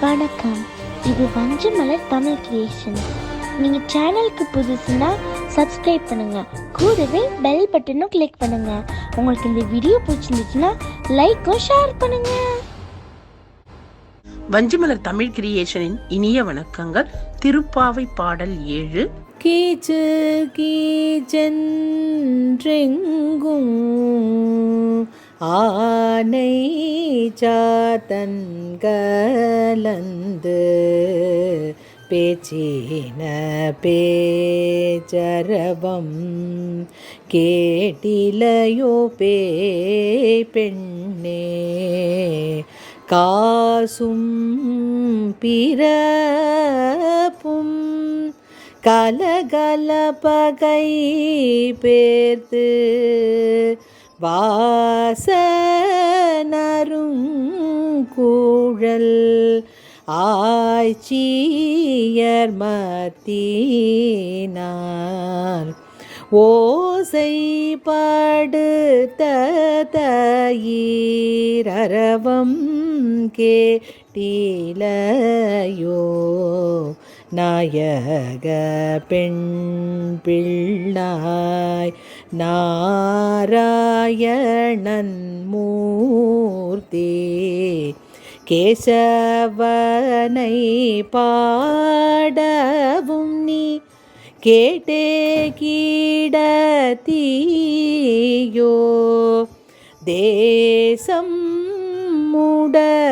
வணக்கம். இது வஞ்சமலர் தமிழ் கிரியேஷன் நீங்கள் சேனலுக்கு புதுசுன்னா சப்ஸ்கிரைப் பண்ணுங்க. கூடவே பெல் பட்டனும் கிளிக் பண்ணுங்க. உங்களுக்கு இந்த வீடியோ பிடிச்சிருந்துச்சுன்னா லைக்கும் ஷேர் பண்ணுங்க. வஞ்சிமலர் தமிழ் கிரியேஷனின் இனிய வணக்கங்கள். திருப்பாவை பாடல் ஏழு. கீச்சு கீச்சென்றெங்கும். ஆனை சாத்தன்கலந்து பேச்சின பேச்சரவம் கேட்டிலையோ பே பெண்ணே. காசும் பிறப்பும் கலகல பகை பேர்த்து வாசனரும் கூழல் ஆய்ச்சியர் மத்தினார் ஓசைப்படுத்தீரவம் கேட்டீலையோ? நாயக பெண் பிள்ளாய் நாராயணன் மூர்த்தி கேசவனை பாடவும் நீ கேட்டே கீடத்தீயோ? தேசம் முட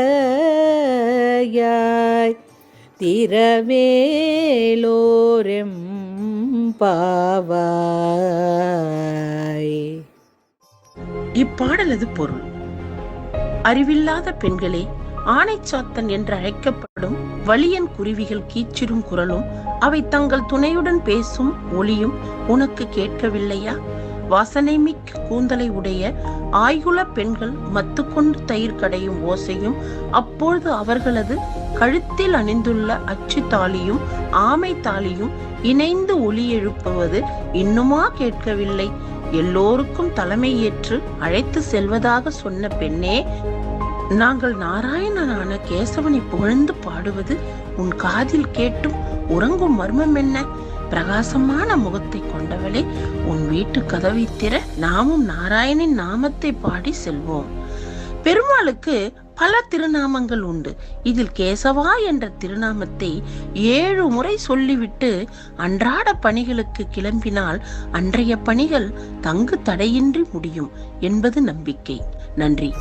முடையாய் திறவேலோரெம் பாவாய் இப்பாடலது பொருள்? அறிவில்லாத பெண்களே ஆனைச்சாத்தன் என்று அழைக்கப்படும் வலியன் குருவிகள் கீச்சிடும் குரலும் அவை தங்கள் துணையுடன் பேசும் ஒளியும் உனக்கு கேட்கவில்லையா? வாசனைமிக்க கூந்தலை உடைய ஆய்குல பெண்கள் மத்துக்கொண்டு தயிர் கடையும் ஓசையும் அப்பொழுது அவர்களது கழுத்தில் அணிந்துள்ள அச்சு தாலியும் ஆமை தாலியும் இணைந்து ஒலி எழுப்புவது இன்னுமா கேட்கவில்லை. எல்லோருக்கும் தலைமை ஏற்று அழைத்து செல்வதாக சொன்ன பெண்ணே நாங்கள் நாராயணனான கேசவனை புகழ்ந்து பாடுவது உன் காதில் கேட்டும் உறங்கும் மர்மம் என்ன? பிரகாசமான முகத்தை கொண்டவளே உன் வீட்டு கதவை திற நாமும் நாராயணின் நாமத்தை பாடி செல்வோம். பெருமாளுக்கு பல திருநாமங்கள் உண்டு. இதில் கேசவா என்ற திருநாமத்தை ஏழு முறை சொல்லிவிட்டு அன்றாட பணிகளுக்கு கிளம்பினால் அன்றைய பணிகள் தங்கு தடையின்றி முடியும் என்பது நம்பிக்கை. நன்றி.